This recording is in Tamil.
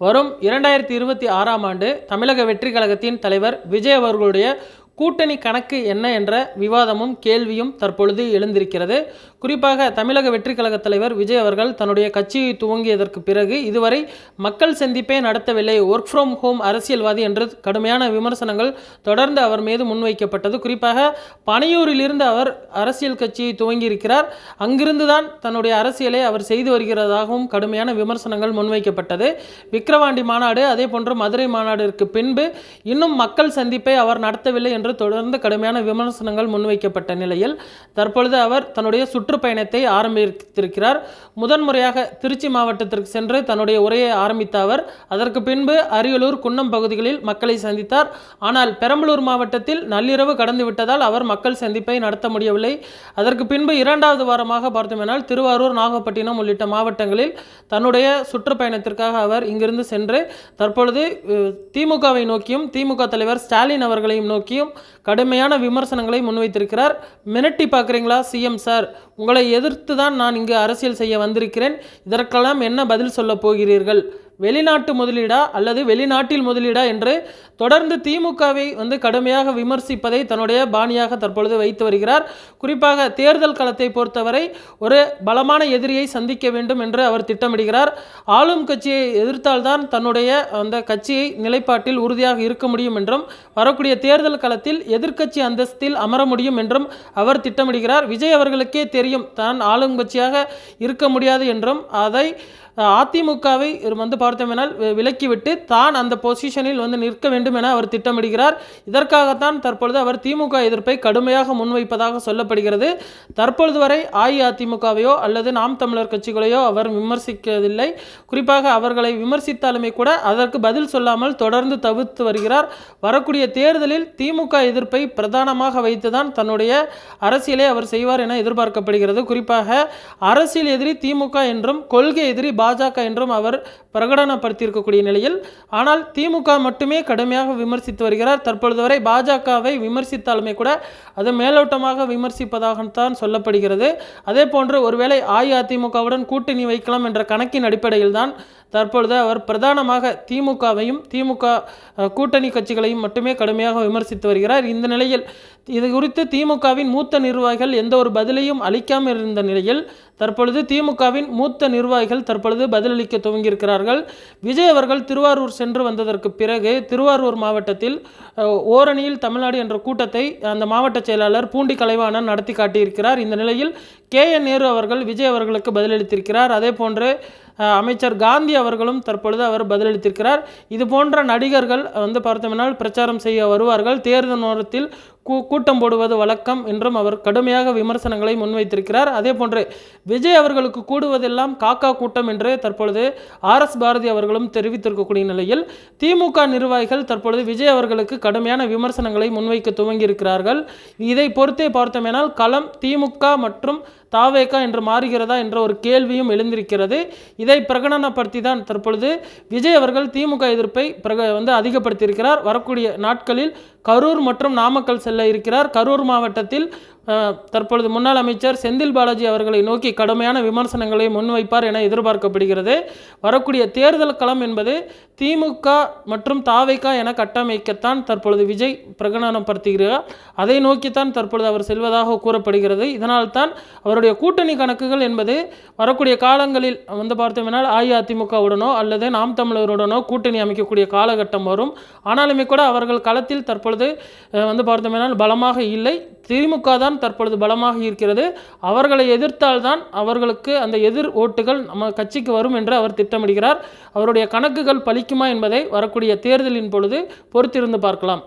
வரும் இரண்டாயிரத்தி இருபத்தி ஆறாம் ஆண்டு தமிழக வெற்றி கழகத்தின் தலைவர் விஜய் அவர்களுடைய கூட்டணி கணக்கு என்ன என்ற விவாதமும் கேள்வியும் தற்பொழுது எழுந்திருக்கிறது. குறிப்பாக தமிழக வெற்றி கழக தலைவர் விஜய் அவர்கள் தன்னுடைய கட்சியை துவங்கியதற்கு பிறகு இதுவரை மக்கள் சந்திப்பே நடத்தவில்லை. ஒர்க் ஃப்ரம் ஹோம் அரசியல்வாதி என்று கடுமையான விமர்சனங்கள் தொடர்ந்து அவர் மீது முன்வைக்கப்பட்டது. குறிப்பாக பனையூரிலிருந்து அவர் அரசியல் கட்சியை துவங்கியிருக்கிறார். அங்கிருந்து தான் தன்னுடைய அரசியலை அவர் செய்து வருகிறதாகவும் கடுமையான விமர்சனங்கள் முன்வைக்கப்பட்டது. விக்கிரவாண்டி மாநாடு அதே போன்று மதுரை மாநாடிற்கு பின்பு இன்னும் மக்கள் சந்திப்பை அவர் நடத்தவில்லை என்று தொடர்ந்து கடுமையான விமர்சனங்கள் முன்வைக்கப்பட்ட நிலையில் தற்பொழுது அவர் தன்னுடைய சுற்றுப்பயணத்தை ஆரம்பித்திருக்கிறார். முதன்முறையாக திருச்சி மாவட்டத்திற்கு சென்று தன்னுடைய உரையை ஆரம்பித்த அவர் அதற்கு பின்பு அரியலூர் குன்னம் பகுதிகளில் மக்களை சந்தித்தார். ஆனால் பெரம்பலூர் மாவட்டத்தில் நள்ளிரவு கடந்து விட்டதால் அவர் மக்கள் சந்திப்பை நடத்த முடியவில்லை. அதற்கு பின்பு இரண்டாவது வாரமாக பார்த்தோமேனால் திருவாரூர் நாகப்பட்டினம் உள்ளிட்ட மாவட்டங்களில் தன்னுடைய சுற்றுப்பயணத்திற்காக அவர் இங்கிருந்து சென்று தற்பொழுது திமுகவை நோக்கியும் திமுக தலைவர் ஸ்டாலின் அவர்களையும் நோக்கியும் கடுமையான விமர்சனங்களை முன்வைத்திருக்கிறார். மிரட்டி பார்க்குறீங்களா சிஎம் சார்? உங்களை எதிர்த்து தான் நான் இங்கு அரசியல் செய்ய வந்திருக்கிறேன். இதற்கெல்லாம் என்ன பதில் சொல்லப் போகிறீர்கள்? வெளிநாட்டு முதலீடா அல்லது வெளிநாட்டில் முதலீடா என்று தொடர்ந்து திமுகவை வந்து கடுமையாக விமர்சிப்பதை தன்னுடைய பாணியாக தற்பொழுது வைத்து வருகிறார். குறிப்பாக தேர்தல் களத்தை பொறுத்தவரை ஒரு பலமான எதிரியை சந்திக்க வேண்டும் என்று அவர் திட்டமிடுகிறார். ஆளும் கட்சியை எதிர்த்தால்தான் தன்னுடைய அந்த கட்சியை நிலைப்பாட்டில் உறுதியாக இருக்க முடியும் என்றும் வரக்கூடிய தேர்தல் களத்தில் எதிர்க்கட்சி அந்தஸ்தில் அமர முடியும் என்றும் அவர் திட்டமிடுகிறார். விஜய் அவர்களுக்கே தெரியும் தான் ஆளும் கட்சியாக இருக்க முடியாது என்றும் அதை அதிமுகவை வந்து பார்த்தோமெனால் விலக்கிவிட்டு தான் அந்த பொசிஷனில் வந்து நிற்க வேண்டும் என அவர் திட்டமிடுகிறார். இதற்காகத்தான் தற்பொழுது அவர் திமுக எதிர்ப்பை கடுமையாக முன்வைப்பதாக சொல்லப்படுகிறது. தற்பொழுது வரை அஇஅதிமுகவையோ அல்லது நாம் தமிழர் கட்சிகளையோ அவர் விமர்சிக்கவில்லை. குறிப்பாக அவர்களை விமர்சித்தாலுமே கூட அதற்கு பதில் சொல்லாமல் தொடர்ந்து தவிர்த்து வருகிறார். வரக்கூடிய தேர்தலில் திமுக எதிர்ப்பை பிரதானமாக வைத்துதான் தன்னுடைய அரசியலை அவர் செய்வார் என எதிர்பார்க்கப்படுகிறது. குறிப்பாக அரசியல் எதிரி திமுக என்றும் கொள்கை எதிரி பா பாஜக என்றும் அவர் பிரகடனப்படுத்தியிருக்கக்கூடிய நிலையில் ஆனால் திமுக மட்டுமே கடுமையாக விமர்சித்து வருகிறார். தற்பொழுது வரை பாஜகவை விமர்சித்தாலுமே கூட அது மேலோட்டமாக விமர்சிப்பதாகத்தான் சொல்லப்படுகிறது. அதே போன்று ஒருவேளை அஇஅதிமுகவுடன் கூட்டணி வைக்கலாம் என்ற கணக்கின் அடிப்படையில் தான் தற்பொழுது அவர் பிரதானமாக திமுகவையும் திமுக கூட்டணி கட்சிகளையும் மட்டுமே கடுமையாக விமர்சித்து வருகிறார். இந்த நிலையில் இது குறித்து திமுகவின் மூத்த நிர்வாகிகள் எந்த ஒரு பதிலையும் அளிக்காமல் இருந்த நிலையில் தற்பொழுது திமுகவின் மூத்த நிர்வாகிகள் தற்பொழுது பதிலளிக்க துவங்கியிருக்கிறார்கள். விஜய் அவர்கள் திருவாரூர் சென்று வந்ததற்கு பிறகு திருவாரூர் மாவட்டத்தில் ஓரணியில் தமிழ்நாடு என்ற கூட்டத்தை அந்த மாவட்ட செயலாளர் பூண்டி கலைவாணன் நடத்தி காட்டியிருக்கிறார். இந்த நிலையில் கே. என். நேரு அவர்கள் விஜய் அவர்களுக்கு பதிலளித்திருக்கிறார். அதே போன்று அமைச்சர் காந்தி அவர்களும் தற்பொழுது அவர் பதிலளித்திருக்கிறார். இது போன்ற நடிகர்கள் வந்து பார்த்தோம்னால் பிரச்சாரம் செய்ய வருவார்கள். தேர்தல் நேரத்தில் கூட்டம் போடுவது வழக்கம் என்றும் அவர் கடுமையாக விமர்சனங்களை முன்வைத்திருக்கிறார். அதே போன்று விஜய் அவர்களுக்கு கூடுவதெல்லாம் காக்கா கூட்டம் என்று தற்பொழுது ஆர் எஸ் பாரதி அவர்களும் தெரிவித்திருக்கக்கூடிய நிலையில் திமுக நிர்வாகிகள் தற்பொழுது விஜய் அவர்களுக்கு கடுமையான விமர்சனங்களை முன்வைக்க துவங்கியிருக்கிறார்கள். இதை பொறுத்தே பார்த்தோமேனால் களம் திமுக மற்றும் தாவேகா என்று மாறுகிறதா என்ற ஒரு கேள்வியும் எழுந்திருக்கிறது. இதை பிரகடனப்படுத்தி தான் தற்பொழுது விஜய் அவர்கள் திமுக எதிர்ப்பை பிரக வந்து அதிகப்படுத்தியிருக்கிறார். வரக்கூடிய நாட்களில் கரூர் மற்றும் நாமக்கல் செல்ல இருக்கிறார். கரூர் மாவட்டத்தில் தற்பொழுது முன்னாள் அமைச்சர் செந்தில் பாலாஜி அவர்களை நோக்கி கடுமையான விமர்சனங்களை முன்வைப்பார் என எதிர்பார்க்கப்படுகிறது. வரக்கூடிய தேர்தல் களம் என்பது திமுக மற்றும் தாவைக்கா என கட்டமைக்கத்தான் தற்பொழுது விஜய் பிரகடனப்படுத்துகிறார் அதை நோக்கித்தான் தற்பொழுது அவர் செல்வதாக கூறப்படுகிறது. இதனால் தான் அவருடைய கூட்டணி கணக்குகள் என்பது வரக்கூடிய காலங்களில் வந்து பார்த்தோம்னால் அஇஅதிமுகவுடனோ அல்லது நாம் தமிழருடனோ கூட்டணி அமைக்கக்கூடிய காலகட்டம் வரும். ஆனாலுமே கூட அவர்கள் களத்தில் தற்பொழுது வந்து பார்த்தோம்னால் பலமாக இல்லை. திமுக தான் தற்பொழுது பலமாக இருக்கிறது. அவர்களை எதிர்த்தால்தான் அவர்களுக்கு அந்த எதிர் ஓட்டுகள் நம்ம கட்சிக்கு வரும் என்று அவர் திட்டமிடுகிறார். அவருடைய கணக்குகள் பலிக்குமா என்பதை வரக்கூடிய தேர்தலின் பொழுது பொறுத்திருந்து பார்க்கலாம்.